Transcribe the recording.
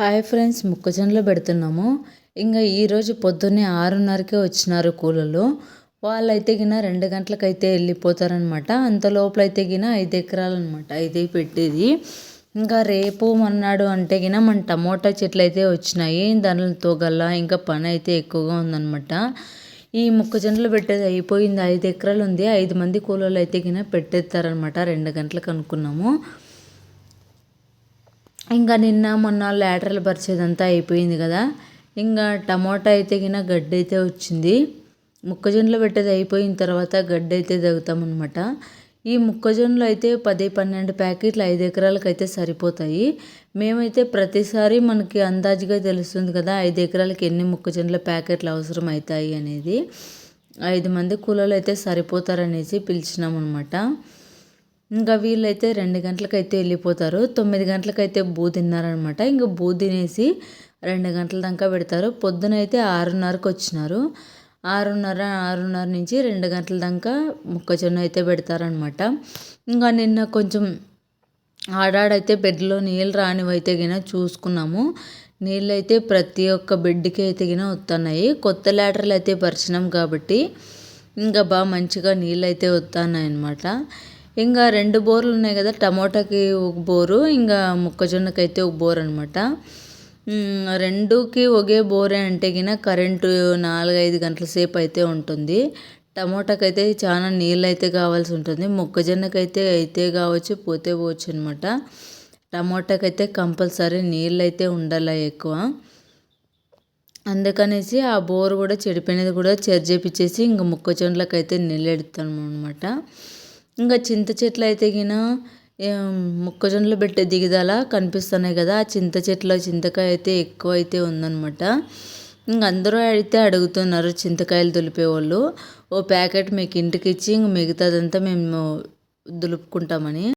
Hi friends మొక్కజొన్నలు పెడుతున్నాము. ఇంకా ఈరోజు పొద్దున్నే ఆరున్నరకే వచ్చినారు కూలలు. వాళ్ళైతే గిన రెండు గంటలకైతే వెళ్ళిపోతారనమాట అంత లోపలైతే గిన ఐదు ఎకరాలు అనమాట అయితే పెట్టేది. ఇంకా రేపు మన్నాడు అంటే గిన మన టమోటా చెట్లు అయితే వచ్చినాయి. దానితో తోగల ఇంకా పని అయితే ఎక్కువగా ఉందన్నమాట. ఈ మొక్కజొన్నలు పెట్టేది అయిపోయింది. ఐదు ఎకరాలు ఉంది. ఐదు మంది కూలీలు అయితే గిన పెట్టేస్తారనమాట రెండు గంటలకు అనుకున్నాము. ఇంకా నిన్న మొన్న లేటర్లు పరిచేదంతా అయిపోయింది కదా. ఇంకా టమోటా అయితే గిన గడ్డి అయితే వచ్చింది. మొక్కజొన్నలు పెట్టేది అయిపోయిన తర్వాత గడ్డి అయితే తగ్గుతామన్నమాట ఈ మొక్కజొన్నలు అయితే పది పన్నెండు ప్యాకెట్లు ఐదు ఎకరాలకు అయితే సరిపోతాయి. మేమైతే ప్రతిసారి మనకి అందాజుగా తెలుస్తుంది కదా ఐదు ఎకరాలకి ఎన్ని మొక్కజొన్నల ప్యాకెట్లు అవసరం అవుతాయి అనేది. ఐదు మంది కూలీలు అయితే సరిపోతారనేసి పిలిచినాం అనమాట ఇంకా వీళ్ళైతే రెండు గంటలకైతే వెళ్ళిపోతారు. తొమ్మిది గంటలకైతే బూ తిన్నారనమాట. ఇంకా బూ తినేసి రెండు గంటల దాకా పెడతారు. పొద్దునైతే ఆరున్నరకు వచ్చినారు. ఆరున్నర ఆరున్నర నుంచి రెండు గంటల దాకా మొక్కజొన్న అయితే పెడతారనమాట. ఇంకా నిన్న కొంచెం ఆడాడైతే బెడ్లో నీళ్ళు రానివైతే గిన చూసుకున్నాము. నీళ్ళు అయితే ప్రతి ఒక్క బెడ్కి అయితే గిన వస్తున్నాయి కొత్త ల్యాటర్లు అయితే పరిచినాం కాబట్టి ఇంకా బాగా మంచిగా నీళ్ళు అయితే వస్తున్నాయి అనమాట ఇంకా రెండు బోర్లు ఉన్నాయి కదా టమోటాకి ఒక బోరు ఇంకా మొక్కజొన్నకి అయితే ఒక బోర్ అనమాట రెండుకి ఒకే బోరే అంటే గిన కరెంటు నాలుగైదు గంటల సేపు అయితే ఉంటుంది. టమోటాకైతే అయితే చాలా నీళ్ళు అయితే కావాల్సి ఉంటుంది. మొక్కజొన్నకి అయితే అయితే కావచ్చు పోతే పోవచ్చు అనమాట టమోటాకైతే అయితే కంపల్సరీ నీళ్ళు అయితే ఉండాలి ఎక్కువ. అందుకనేసి ఆ బోర్ కూడా చెడిపోయినది కూడా చెర్జేపిచ్చేసి ఇంక మొక్కజొన్నలకు అయితే నీళ్ళు ఎడతాము అనమాట ఇంకా చింత చెట్లు అయితే గిన మొక్కజొన్నలు పెట్టే దిగుదల కనిపిస్తున్నాయి కదా. ఆ చింత చెట్ల చింతకాయ అయితే ఎక్కువ అయితే ఉందన్నమాట. ఇంక అందరూ అయితే అడుగుతున్నారు చింతకాయలు దులిపేవాళ్ళు ఓ ప్యాకెట్ మీకు ఇంటికి ఇచ్చి ఇంక మిగతాదంతా మేము దులుపుకుంటామని.